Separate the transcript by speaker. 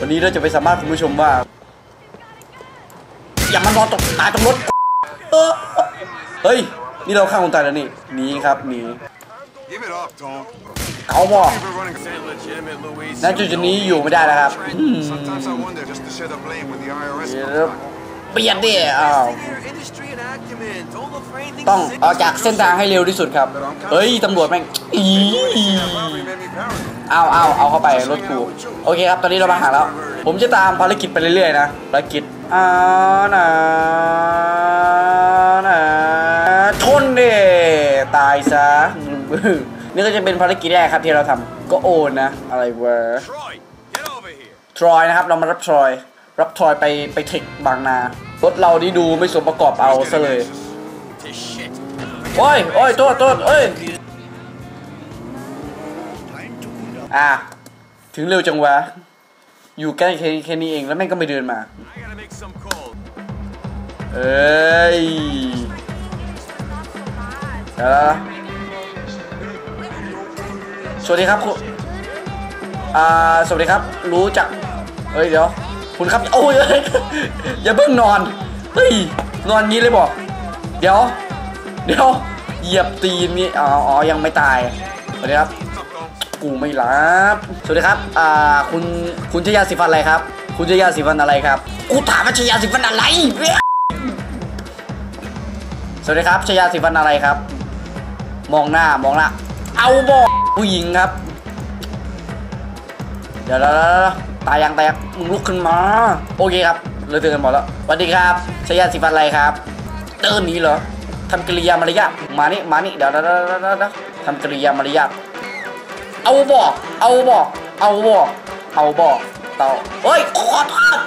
Speaker 1: วันนี้เราจะไปสามารถคุณผู้ชมว่า อย่ามานอนตกตายตรงรถเออเฮ้ย นี่เราฆ่าคนตายแล้วนี่หนีครับหนี
Speaker 2: Give it up, Tom.
Speaker 1: เขาบอก
Speaker 2: People running.
Speaker 3: legitimate, Louise.
Speaker 1: ณจุดๆนี้อยู่ไม่ได้แล้วครับอืม
Speaker 2: Sometimes I wonder just to share the blame with the IRS.
Speaker 1: เดี๋ยวเปลี่ยนดิอ้าว
Speaker 3: Your industry and acumen. Don't look for anything
Speaker 1: ต้อง
Speaker 3: sick.
Speaker 1: ออกจากเส้นทางให้เร็วที่สุดครับ เฮ้ยตำรวจแม่งอี
Speaker 2: Probably made me paranoid.
Speaker 1: เอาเอาเอาเข้าไปรถกูโอเคครับตอนนี้เรามาหาแล้ว ผมจะตามภารกิจไปเรื่อยๆนะภารกิจอ่านะนะชนเดตายซะนี่ก็จะเป็นภารกิจแรกครับที่เราทำก็โอนนะ อะไรวะ
Speaker 3: Troy, get over here.
Speaker 1: ทรอยนะครับเรามารับทรอย รับทรอยไปไปเทคบางนา รถเรานี่ดูไม่สมประกอบเอาซะเลย
Speaker 3: To shit.
Speaker 1: โอ้ยโอ้ยโทษโทษเอ้ย อะ ถึงเร็วจังวะ อยู่ใกล้แค่แค่นี้เองแล้วแม่งก็ไม่เดินมา
Speaker 3: I gotta make some calls.
Speaker 1: เอ้ยเดี๋ยวนะสวัสดีครับคุณอ่า สวัสดีครับ รู้จัก เฮ้ย เดี๋ยว คุณครับโอ้ยเอ้ยอย่าเพิ่งนอนเฮ้ยนอนงี้เลยบอก เดี๋ยว เดี๋ยวเหยียบตีนนี่อ๋ออ๋อยังไม่ตายสวัสดีครับ กูไม่รับสวัสดีครับอ่าคุณคุณชยาสีฟันอะไรครับ คุณชยาสีฟันอะไรครับ กูถามว่าชยาสีฟันอะไร สวัสดีครับชยาสีฟันอะไรครับ มองหน้ามองหน้าเอาบอกผู้หญิงครับ เดี๋ยวๆๆ ตายยังตายยังมึงลุกขึ้นมา โอเคครับเราเตือนกันหมดแล้วสวัสดีครับชายาสิฟันอะไรครับเติร์นนี้เหรอทำกิริยามารยาทมานี่มานี่เดี๋ยวๆๆๆทำกิริยามารยาทเอาบอก เอาบอก เอาบอก เอาบอกเต่าเฮ้ยขอโทษ